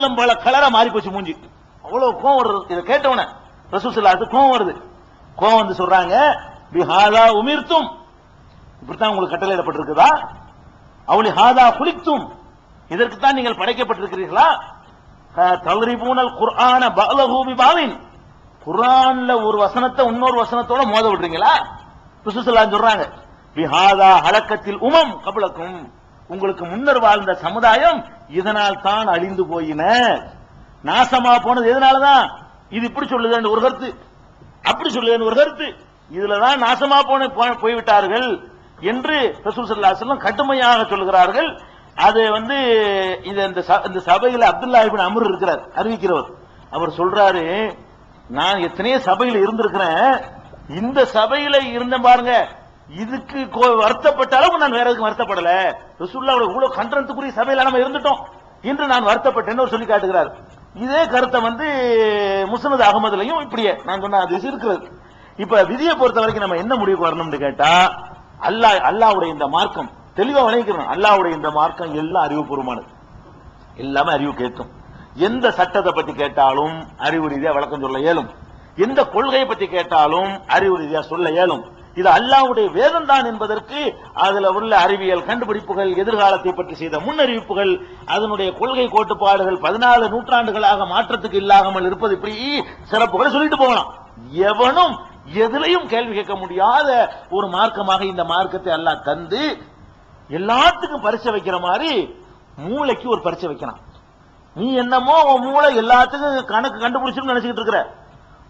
பல கலரா மாறி போச்சு மூஞ்சி. அவ்வளவு கோவம் வருது. இதை கேட்டவன ரசூசல்லாத்து கோவம் வருது. கோவம் வந்து சொல்றாங்க பிஹாதா உமிர்த்தும். இப்படித்தான் உங்களுக்கு கட்டளையிடப்பட்டிருக்குதா? அவளி ஹாதா குளித்தும் இதற்குத்தான் நீங்கள் படைக்கப்பட்டிருக்கிறீர்களா? தவறிபூனல் குர்ஆன பலகூபி பாவின் குர்ஆன்ல ஒரு வசனத்தை இன்னொரு வசனத்தோட மோத விடுறீங்களா? ரசூசல்லான்னு சொல்றாங்க பிஹாதா ஹலக்கத்தில் உமம் கபலக்கும். உங்களுக்கு முன்னர் வாழ்ந்த சமுதாயம் இதனால் தான் அழிந்து போயின. நாசமா போனது எதனாலதான்? இது இப்படி சொல்லுது ஒரு கருத்து. அப்படி சொல்லுதுன்னு ஒரு கருத்து. இதுலதான் நாசமா போன போ- போய்விட்டார்கள் என்று ரசூல் ஸல்லல்லாஹு கடுமையாக சொல்லுகிறார்கள். அது வந்து இந்த ச- இந்த சபையில அப்துல்லா இப்னு இருக்கிறார் அறிவிக்கிறவர். அவர் சொல்றாரு நான் எத்தனையோ சபையில் இருந்திருக்கிறேன். இந்த சபையில இருந்தேன் பாருங்க. இதுக்கு கோ- வருத்தப்பட்ட அளவு நான் வேற எதுக்கும் வருத்தப்படல. ரசூல்லாவோட இவ்வளவு கண்டனத்துக்குரிய சபையில நம்ம இருந்துட்டோம். இன்று நான் வருத்தப்பட்டேன்னு சொல்லி காட்டுகிறார். இதே கருத்தை வந்து முசனது அகமதுலையும் இப்படியே நான் சொன்ன அது இருக்கிறது இப்ப விதியை பொறுத்த வரைக்கும் நம்ம என்ன முடிவுக்கு வரணும்னு கேட்டா அல்லாஹ் அல்லாவுடைய இந்த மார்க்கம் தெளிவா விளைவிக்கிறோம் அல்லாவுடைய இந்த மார்க்கம் எல்லாம் அறிவுபூர்வமானது. எல்லாமே அறிவு கேட்கும். எந்த சட்டத்தை பத்தி கேட்டாலும் அறிவு ரீதியா விளக்கம் சொல்ல இயலும். எந்த கொள்கையை பத்தி கேட்டாலும் அறிவு ரீதியா சொல்ல இயலும். இது அல்லாவுடைய வேதம் தான் என்பதற்கு அதுல உள்ள அறிவியல் கண்டுபிடிப்புகள் எதிர்காலத்தை பற்றி செய்த முன்னறிவிப்புகள் அதனுடைய கொள்கை கோட்டுப்பாடுகள் பதினாலு நூற்றாண்டுகளாக மாற்றத்துக்கு இல்லாமல் இருப்பது இப்படி சிறப்புகளை சொல்லிட்டு போகலாம். எவனும் எதிலையும் கேள்வி கேட்க முடியாத ஒரு மார்க்கமாக இந்த மார்க்கத்தை அல்லாஹ் தந்து எல்லாத்துக்கும் பரிசை வைக்கிற மாதிரி மூளைக்கு ஒரு பரிசை வைக்கிறான். நீ என்னமோ மூளை எல்லாத்துக்கும் கணக்கு கண்டுபிடிச்சுன்னு நினைச்சுக்கிட்டு இருக்கிற.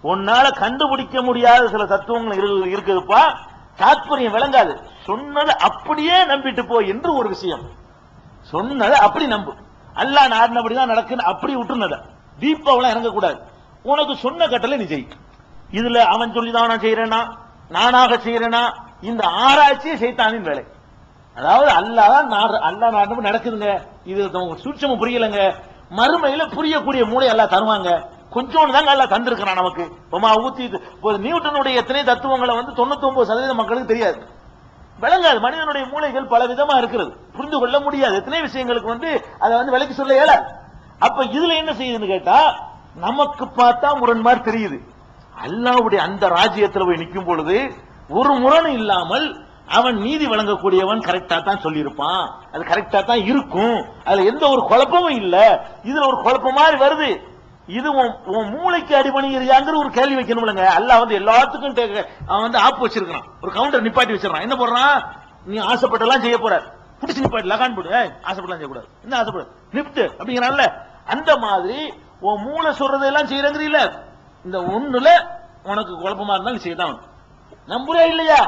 உன்னால கண்டுபிடிக்க முடியாத சில தத்துவங்கள் இருக்குதுப்பா. தாத்பரியம் விளங்காது. சொன்னதை அப்படியே நம்பிட்டு போ என்று ஒரு விஷயம். சொன்னதை அப்படி நம்பு. அல்லாஹ் நாடினபடிதான் நடக்குன்னு அப்படி விட்டுருந்தத. தீபாவளம் இறங்கக்கூடாது. உனக்கு சொன்ன கட்டளை நீ செய். இதுல அவன் சொல்லிதான் நான் செய்யறேனா நானாக செய்யறேனா இந்த ஆராய்ச்சியே செய்தானின் வேலை. அதாவது அல்லாஹ் தான் நாடு- அல்லாஹ் நடக்குதுங்க. இது சூட்சமும் புரியலங்க. மறுமையில புரியக்கூடிய மூளை எல்லாம் தருவாங்க. கொஞ்சோண்டு தாங்க எல்லாம் தந்திருக்கிறான் நமக்கு. ரொம்ப ஊத்தி நியூட்டனுடைய எத்தனை தத்துவங்களை வந்து 99% சதவீத மக்களுக்கு தெரியாது. விளங்காது மனிதனுடைய மூளைகள் பல விதமா இருக்கிறது. புரிந்து கொள்ள முடியாது. எத்தனை விஷயங்களுக்கு வந்து அதை வந்து விலைக்கு சொல்ல இயலாது. அப்ப இதுல என்ன செய்யுதுன்னு கேட்டா நமக்கு பார்த்தா முரண் மாதிரி தெரியுது. அல்லாவுடைய அந்த ராஜ்யத்தில் போய் நிற்கும் பொழுது ஒரு முரண் இல்லாமல் அவன் நீதி வழங்கக்கூடியவன் கரெக்டா தான் சொல்லியிருப்பான். அது கரெக்டா தான் இருக்கும். அதுல எந்த ஒரு குழப்பமும் இல்ல. இதுல ஒரு குழப்பம் மாதிரி வருது. இது உன் உன் மூளைக்கு அடிபணிங்கிறியாங்கிற ஒரு கேள்வி வைக்கணும்லங்க. அல்லாஹ் வந்து எல்லாத்துக்கும் அவன் வந்து ஆப் வச்சிருக்கான் ஒரு கவுண்டர் நிப்பாட்டி வச்சிருக்கான் என்ன போடுறான்? நீ ஆசைப்பட்டெல்லாம் செய்ய போற. பிடிச்சி நிப்பாட்டி லகான் போடு. ஏய், ஆசைப்படலாம் செய்யக்கூடாது. என்ன ஆசைப்படு நிப்டு அப்படிங்கிறான்ல. அந்த மாதிரி உன் மூளை சொல்றதெல்லாம் செய்யறங்கிறீல இந்த ஒண்ணுல உனக்கு குழப்பமா இருந்தாலும் செய்தான். நம்புறே இல்லையா?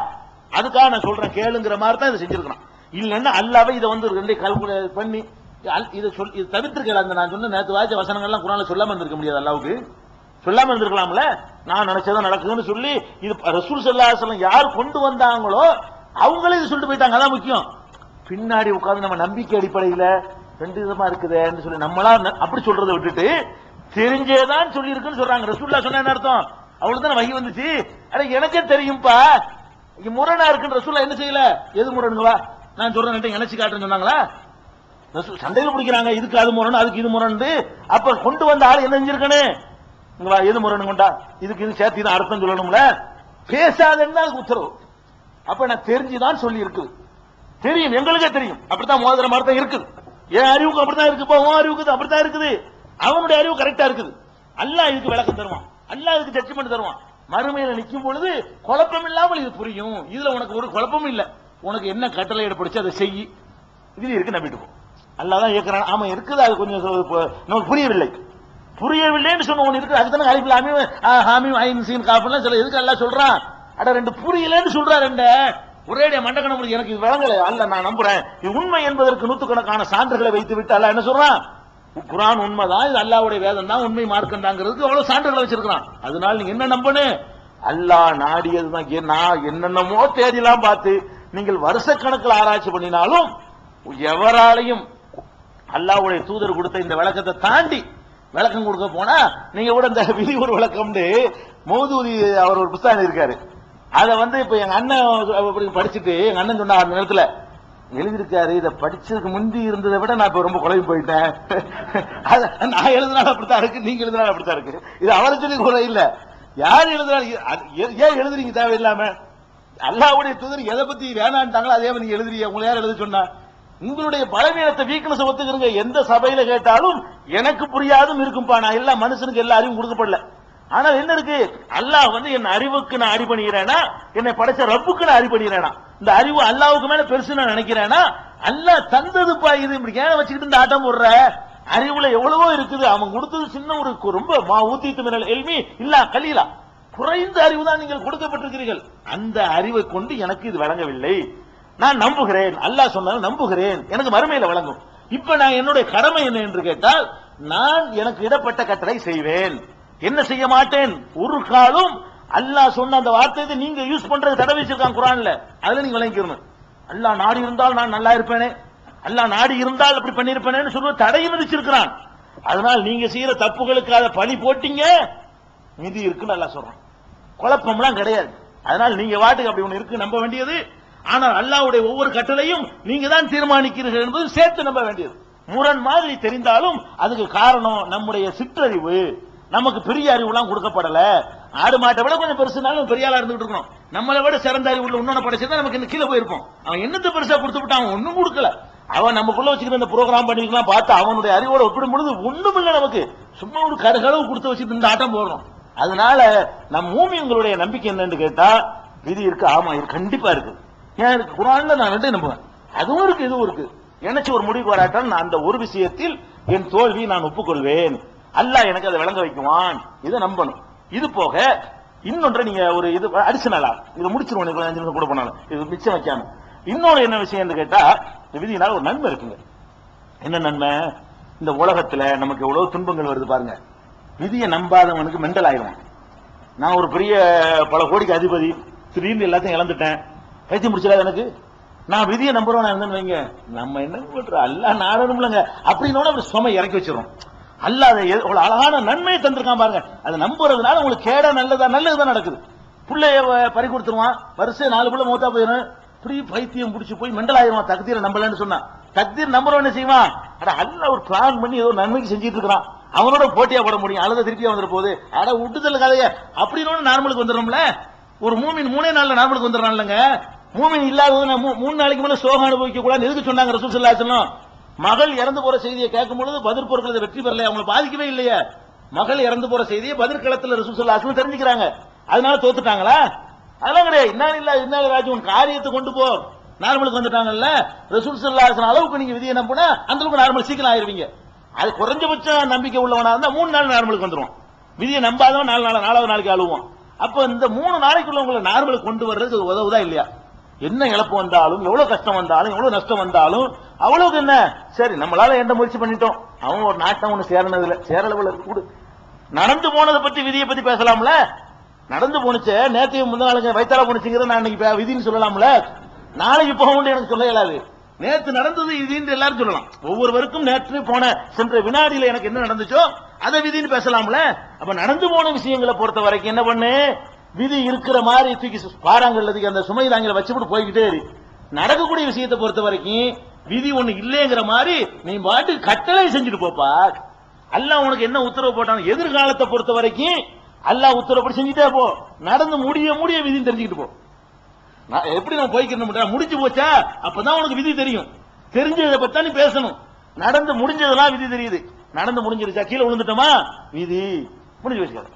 அதுக்காக நான் சொல்றேன் கேளுங்கிற மாதிரி தான் இதை செஞ்சிருக்கிறான். இல்லைன்னா அல்லாவே இதை வந்து ரெண்டே கால்குலேட் பண்ணி இதை சொல் இது தவிர்த்திருக்கல அந்த நான் சொன்ன நேற்று வாய்ச்ச வசனங்கள்லாம் குரான்ல சொல்லாம இருந்திருக்க முடியாது அல்லாவுக்கு. சொல்லாம இருந்திருக்கலாம்ல? நான் நினைச்சதான் நடக்குதுன்னு சொல்லி இது ரசூல் சல்லாஹ் யார் கொண்டு வந்தாங்களோ அவங்களே இது சொல்லிட்டு போயிட்டாங்க. அதான் முக்கியம். பின்னாடி உட்கார்ந்து நம்ம நம்பிக்கை அடிப்படையில ரெண்டு விதமா இருக்குதேன்னு சொல்லி நம்மளா அப்படி சொல்றதை விட்டுட்டு தெரிஞ்சேதான் சொல்லி இருக்குன்னு சொல்றாங்க. ரசூல்லா சொன்ன என்ன அர்த்தம்? அவளுக்கு தான் வகி வந்துச்சு? அட எனக்கே தெரியும்பா. இங்க முரணா இருக்குன்னு ரசூல்லா என்ன செய்யல? எது முரணுங்களா நான் சொல்றேன் நினைச்சு காட்டுறேன்னு சொன்னாங்களா? சண்டையில் பிடிக்கிறாங்க இதுக்கு அது முரண் அதுக்கு இது முரண் அப்ப கொண்டு வந்த ஆள் என்ன செஞ்சிருக்கனே? உங்களா எது முரண் கொண்டா? இதுக்கு இது சேர்த்து தான் அர்த்தம் சொல்லணும்ல? பேசாதன்னு அதுக்கு உத்தரவு. அப்ப நான் தெரிஞ்சுதான் சொல்லி இருக்குது தெரியும் எங்களுக்கே தெரியும். அப்படித்தான் மோதிர மாதிரி தான் இருக்குது. என் அறிவுக்கு அப்படித்தான் இருக்குப்பா உன் அறிவுக்கு அப்படித்தான் இருக்குது. அவனுடைய அறிவு கரெக்டா இருக்குது. அல்லாஹ் இதுக்கு விளக்கம் தருவான். அல்லாஹ் இதுக்கு ஜட்ஜ்மெண்ட் தருவான். மறுமையில நிக்கும் பொழுது குழப்பம் இல்லாமல் இது புரியும். இதுல உனக்கு ஒரு குழப்பமும் இல்லை. உனக்கு என்ன கட்டளை பிடிச்சு அதை செய். இது இருக்கு நம்பிட்டு அல்லாதான் இயக்குறான். ஆமா இருக்குது அது கொஞ்சம் நமக்கு புரியவில்லை. புரியவில்லைன்னு சொன்ன ஒன்று இருக்கு அதுக்கு தானே அலிஃப் ஹாமி மீம், ஐன் சீன் காஃப்லாம் சில எதுக்கு எல்லாம் சொல்றான். அட ரெண்டு புரியலன்னு சொல்றா ரெண்டு. ஒரேடியா மண்டக்கணம் முடிஞ்சு எனக்கு இது வழங்கல அல்ல நான் நம்புறேன். இது உண்மை என்பதற்கு நூத்துக்கணக்கான சான்றுகளை வைத்து விட்டு என்ன சொல்றான்? குரான் உண்மைதான் இது அல்லாவுடைய வேதம் தான் உண்மை மார்க்கண்டாங்கிறதுக்கு அவ்வளவு சான்றுகளை வச்சிருக்கிறான். அதனால நீங்க என்ன நம்பனு? அல்லாஹ் நாடியதுதான். நான் என்னென்னமோ தேதியெல்லாம் பார்த்து நீங்கள் வருஷக்கணக்கில் ஆராய்ச்சி பண்ணினாலும் எவராலையும் அல்லாவுடைய தூதர் கொடுத்த இந்த விளக்கத்தை தாண்டி விளக்கம் கொடுக்க போனா நீங்க கூட இந்த விதி ஒரு விளக்கம்னு மௌதூதி அவர் ஒரு புத்தகம் இருக்காரு அதை வந்து இப்ப எங்க அண்ணன் படிச்சுட்டு எங்க அண்ணன் சொன்னா அந்த நேரத்துல எழுதியிருக்காரு இதை படிச்சதுக்கு முந்தி இருந்ததை விட நான் இப்ப ரொம்ப குழம்பி போயிட்டேன். அது நான் எழுதினாலும் அப்படித்தான் இருக்கு நீங்க எழுதினாலும் அப்படித்தான் இருக்கு. இது அவரை சொல்லி குறை இல்ல. யார் எழுதுறாங்க அது ஏன் எழுதுறீங்க தேவையில்லாம? அல்லாவுடைய தூதர் எதை பத்தி வேணான்ட்டாங்களோ அதே மாதிரி எழுதுறீங்க. உங்களை யார் எழுத சொன்னா? உங்களுடைய பலவீனத்தை வீக்னஸ் ஒத்துக்கிறீங்க எந்த சபையில கேட்டாலும் எனக்கு புரியாதும் இருக்கும்பா நான் எல்லா மனுஷனுக்கு எல்லா அறிவும் கொடுக்கப்படல. ஆனால் என்ன இருக்கு? அல்லாஹ் வந்து என் அறிவுக்கு நான் அறி பண்ணிக்கிறேனா என்னை படைச்ச ரப்புக்கு நான் அறி பண்ணிக்கிறேனா இந்த அறிவு அல்லாவுக்கு மேல பெருசு நான் நினைக்கிறேனா? அல்லாஹ் தந்ததுப்பா இது இப்படி ஏன் வச்சுக்கிட்டு இந்த ஆட்டம் போடுற? அறிவுல எவ்வளவோ இருக்குது. அவன் கொடுத்தது சின்ன ஒரு ரொம்ப மா ஊத்தித்து மினல் எல்மி இல்ல கலீலா. குறைந்த அறிவு தான் நீங்கள் கொடுக்கப்பட்டிருக்கிறீர்கள். அந்த அறிவை கொண்டு எனக்கு இது வழங்கவில்லை. நான் நம்புகிறேன். அல்லாஹ் சொன்னாலும் நம்புகிறேன். எனக்கு மறுமையில வழங்கும். இப்ப நான் என்னுடைய கடமை என்ன என்று கேட்டால் நான் எனக்கு இடப்பட்ட கட்டளை செய்வேன். என்ன செய்ய மாட்டேன்? ஒரு காலம் அல்லாஹ் சொன்ன அந்த வார்த்தையை நீங்க யூஸ் பண்றது தடை வச்சிருக்கான் குரான்ல. அதுல நீங்க விளங்கிக்கணும் அல்லாஹ் நாடி இருந்தால் நான் நல்லா இருப்பேனே. அல்லாஹ் நாடி இருந்தால் அப்படி பண்ணிருப்பேனேன்னு சொல்லுவ தடை விதிச்சிருக்கிறான். அதனால் நீங்க செய்யற தப்புகளுக்காக பழி போட்டீங்க. நிதி இருக்குன்னு நல்லா சொல்றான். குழப்பம்லாம் கிடையாது. அதனால் நீங்க வாட்டுக்கு அப்படி ஒன்று இருக்கு நம்ப வேண்டியது ஆனால் அல்லாவுடைய ஒவ்வொரு கட்டளையும் நீங்க தான் தீர்மானிக்கிறீர்கள் என்பது சேர்த்து நம்ப வேண்டியது. முரண் மாதிரி தெரிந்தாலும் அதுக்கு காரணம் நம்முடைய சிற்றறிவு. நமக்கு பெரிய அறிவுலாம் கொடுக்கப்படல. ஆடு மாட்டை விட கொஞ்சம் பெருசுனாலும் பெரிய ஆளா இருந்துட்டு இருக்கணும். நம்மளை விட சிறந்த அறிவு உள்ள இன்னொன்னு படிச்சிருந்தா நமக்கு இந்த கீழே போயிருப்போம். அவன் என்னத்தை பெருசா கொடுத்து விட்டான்? அவன் ஒண்ணும் கொடுக்கல. அவன் நமக்குள்ள வச்சுக்கிற இந்த ப்ரோக்ராம் பண்ணிக்கலாம் பார்த்து அவனுடைய அறிவோட ஒப்பிடும் பொழுது ஒண்ணும் இல்லை நமக்கு. சும்மா ஒரு கருகளவு கொடுத்து வச்சுட்டு இந்த ஆட்டம் போடுறோம். அதனால நம் மூமியங்களுடைய நம்பிக்கை என்னன்னு கேட்டா விதி இருக்கு ஆமா இது கண்டிப்பா இருக்கு. ஏன் இருக்கு? குரான்ல நான் ரெண்டு நம்புவேன். அதுவும் இருக்கு இதுவும் இருக்கு. நினைச்சு ஒரு முடிவுக்கு வராட்டால் நான் அந்த ஒரு விஷயத்தில் என் தோல்வி நான் ஒப்புக்கொள்வேன். அல்லாஹ் எனக்கு அதை விளங்க வைக்குவான். இதை நம்பணும். இது போக இன்னொன்று நீங்க ஒரு இது அடிஷனலா இதை முடிச்சிருவோம் அஞ்சு நிமிஷம் கூட போனாலும். இது மிச்சம் வைக்காம. இன்னொரு என்ன விஷயம் கேட்டா இந்த விதியினால ஒரு நன்மை இருக்குங்க. என்ன நன்மை? இந்த உலகத்துல நமக்கு எவ்வளவு துன்பங்கள் வருது பாருங்க. விதியை நம்பாதவனுக்கு மெண்டல் ஆயிடுவான். நான் ஒரு பெரிய பல கோடிக்கு அதிபதி திடீர்னு எல்லாத்தையும் இழந்துட்டேன். பைத்தியம் முடிச்சிடாது எனக்கு. நான் விதியை நம்புறவன் இருந்தேன்னு வைங்க. நம்ம என்ன பண்றோம் அல்ல நாடணும்லங்க. அப்படின்னோட அவர் சுமை இறக்கி வச்சிடும் அல்ல அதை ஒரு அழகான நன்மையை தந்திருக்கான் பாருங்க. அதை நம்புறதுனால உங்களுக்கு கேட நல்லதா நல்லதுதான் நடக்குது. பிள்ளைய பறி கொடுத்துருவான். வருஷம் நாலு பிள்ளை மூத்தா போயிடும். இப்படி பைத்தியம் பிடிச்சி போய் மெண்டல் ஆயிடுவான். தகுதியில் நம்பலன்னு சொன்னான் தகுதியில் நம்புறவன் என்ன செய்வான். அட அல்ல ஒரு பிளான் பண்ணி ஏதோ நன்மைக்கு செஞ்சுட்டு இருக்கிறான். அவனோட போட்டியா போட முடியும். அழுத திருப்பியா வந்துட போகுது. அட விட்டுதல் கதைய. அப்படின்னு நார்மலுக்கு வந்துடும்ல ஒரு மூமின் மூணே நாள்ல நார்மலுக்கு வந்துடுறான்லங்க. மூமின் இல்லாதது மூ- மூணு நாளைக்கு மேல சோகம் அனுபவிக்க கூடாது எதுக்கு சொன்னாங்க ரசூல் சல்லா மகள் இறந்து போற செய்தியை கேட்கும் பொழுது பதிர் பொருட்கள் வெற்றி பெறல அவங்களை பாதிக்கவே இல்லையே. மகள் இறந்து போற செய்தியை பதிர்களத்தில் ரசூல் சல்லா அலைஹி தெரிஞ்சுக்கிறாங்க. அதனால தோத்துட்டாங்களா? அதெல்லாம் கிடையாது. இன்னா இல்ல இன்னா ராஜு உன் காரியத்தை கொண்டு போ. நார்மலுக்கு வந்துட்டாங்கல்ல? ரசூல் சல்லா அளவுக்கு நீங்க விதியை நம்பினா அந்த அளவுக்கு நார்மல் சீக்கிரம் ஆயிருவீங்க. அது குறைஞ்சபட்சம் நம்பிக்கை உள்ளவனா இருந்தா மூணு நாள் நார்மலுக்கு வந்துரும். விதியை நம்பாதவன் நாலு நாள் நாலாவது நாளைக்கு அழுவோம். அப்ப இந்த மூணு நாளைக்குள்ள உங்களை நார்மலுக்கு கொண்டு வர்றதுக்கு உதவுதா இல்லையா? என்ன இழப்பு வந்தாலும் எவ்வளவு கஷ்டம் வந்தாலும் எவ்வளவு நஷ்டம் வந்தாலும் அவ்வளவுக்கு என்ன? சரி நம்மளால எந்த முயற்சி பண்ணிட்டோம். அவன் ஒரு நாட்டம் ஒண்ணு சேரனதுல சேரளவுல கூடு. நடந்து போனதை பத்தி விதியை பத்தி பேசலாம்ல? நடந்து போனுச்சே நேத்தையும் முந்தாளுங்க வைத்தால போனுச்சுங்கிறத நான் இன்னைக்கு விதின்னு சொல்லலாம்ல? நாளைக்கு போக வேண்டிய எனக்கு சொல்ல இயலாது நேற்று நடந்தது விதின்னு எல்லாரும் சொல்லலாம். ஒவ்வொருவருக்கும் நேற்று போன சென்ற வினாடியில எனக்கு என்ன நடந்துச்சோ அதை விதின்னு பேசலாம்ல? அப்ப நடந்து போன விஷயங்களை பொறுத்த வரைக்கும் என்ன பண்ணு? விதி இருக்கிற மாதிரி தூக்கி சு- அந்த சுமை தாங்கில வச்சுட்டு போய்கிட்டே இரு. நடக்கக்கூடிய விஷயத்தை பொறுத்த வரைக்கும் விதி ஒண்ணு இல்லைங்கிற மாதிரி நீ பாட்டு கட்டளை செஞ்சுட்டு போப்பா. அல்லாஹ் உனக்கு என்ன உத்தரவு போட்டான் எதிர்காலத்தை பொறுத்த வரைக்கும் அல்லாஹ் உத்தரவுப்படி செஞ்சுட்டே போ. நடந்து முடிய முடிய விதின்னு தெரிஞ்சுக்கிட்டு போ. நான் எப்படி நான் போய்க்கணும் முடிஞ்சு போச்சா? அப்பதான் உனக்கு விதி தெரியும். தெரிஞ்சதை பத்தி நீ பேசணும். நடந்து முடிஞ்சதெல்லாம் விதி தெரியுது. நடந்து முடிஞ்சிருச்சா? கீழே விழுந்துட்டோமா? விதி. முடிஞ்சு வச்சுக்காது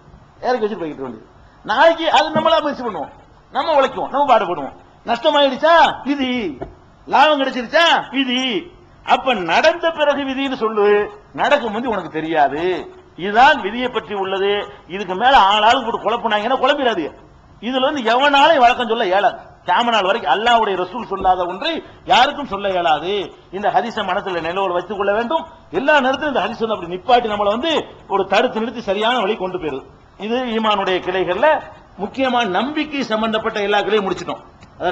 இறக்கி வச்சுட்டு போய்கிட்டு வேண்டியது. நாளைக்கு அது நம்மளா முயற்சி பண்ணுவோம் நம்ம உழைக்குவோம் நம்ம பாடுபடுவோம் நஷ்டமாயிடுச்சா? விதி. லாபம் கிடைச்சிருச்சா? விதி. அப்ப நடந்த பிறகு விதின்னு சொல்லு. நடக்கும் வந்து உனக்கு தெரியாது. இதுதான் விதியை பற்றி உள்ளது. இதுக்கு மேல ஆளாளுக்கு போட்டு குழப்பினாங்கன்னா குழப்பிடாது இதுல வந்து எவனாலையும் வழக்கம் சொல்ல இயலாது. கேமநாள் வரைக்கும் அல்லாவுடைய ரசூல் சொல்லாத ஒன்றை யாருக்கும் சொல்ல இயலாது. இந்த ஹரிச மனசுல நிலவில் வைத்துக் கொள்ள வேண்டும். எல்லா நேரத்திலும் இந்த ஹரிசன் அப்படி நிப்பாட்டி நம்மளை வந்து ஒரு தடுத்து நிறுத்தி சரியான வழி கொண்டு போயிருது இது ஈமானுடைய கிளைகள்ல முக்கியமா நம்பிக்கை சம்பந்தப்பட்ட எல்லா கிளையும் முடிச்சிட்டோம்.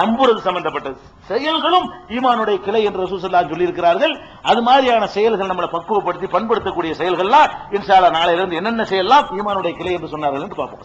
நம்புறது சம்பந்தப்பட்டது. செயல்களும் ஈமானுடைய கிளை என்று ரசூசல்லா சொல்லி இருக்கிறார்கள் அது மாதிரியான செயல்கள் நம்மளை பக்குவப்படுத்தி பண்படுத்தக்கூடிய செயல்கள்லாம் இன்சாலா நாளையிலிருந்து என்னென்ன செய்யலாம் ஈமானுடைய கிளை என்று சொன்னார்கள் என்று பார்ப்போம்.